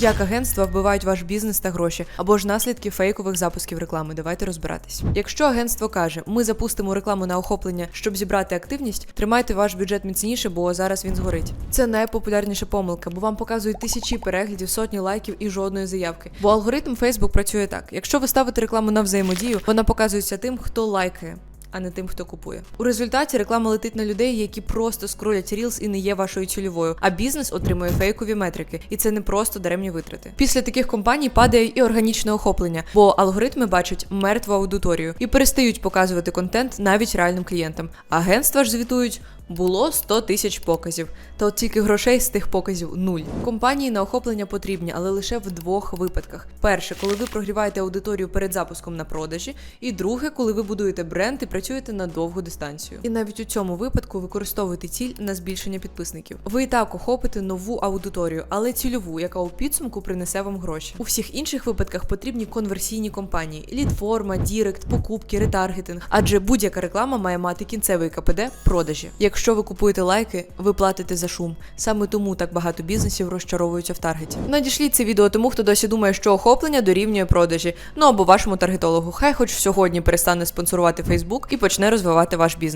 Як агентства вбивають ваш бізнес та гроші, або ж наслідки фейкових запусків реклами. Давайте розбиратись. Якщо агентство каже, ми запустимо рекламу на охоплення, щоб зібрати активність, тримайте ваш бюджет міцніше, бо зараз він згорить. Це найпопулярніша помилка, бо вам показують тисячі переглядів, сотні лайків і жодної заявки. Бо алгоритм Facebook працює так: якщо ви ставите рекламу на взаємодію, вона показується тим, хто лайкає. А не тим, хто купує. У результаті реклама летить на людей, які просто скролять Reels і не є вашою цільовою, а бізнес отримує фейкові метрики, і це не просто даремні витрати. Після таких компаній падає і органічне охоплення, бо алгоритми бачать мертву аудиторію і перестають показувати контент навіть реальним клієнтам. Агентства ж звітують. Було 100 тисяч показів, та от тільки грошей з тих показів нуль. Компанії на охоплення потрібні, але лише в двох випадках: перше, коли ви прогріваєте аудиторію перед запуском на продажі, і друге, коли ви будуєте бренд і працюєте на довгу дистанцію. І навіть у цьому випадку використовуйте ціль на збільшення підписників. Ви і так охопите нову аудиторію, але цільову, яка у підсумку принесе вам гроші. У всіх інших випадках потрібні конверсійні компанії: лідформа, дірект, покупки, ретаргетинг. Адже будь-яка реклама має мати кінцевий КПД продажі. Якщо ви купуєте лайки, ви платите за шум. Саме тому так багато бізнесів розчаровуються в таргеті. Надішліть це відео тому, хто досі думає, що охоплення дорівнює продажі. Ну або вашому таргетологу. Хай хоч сьогодні перестане спонсорувати Фейсбук і почне розвивати ваш бізнес.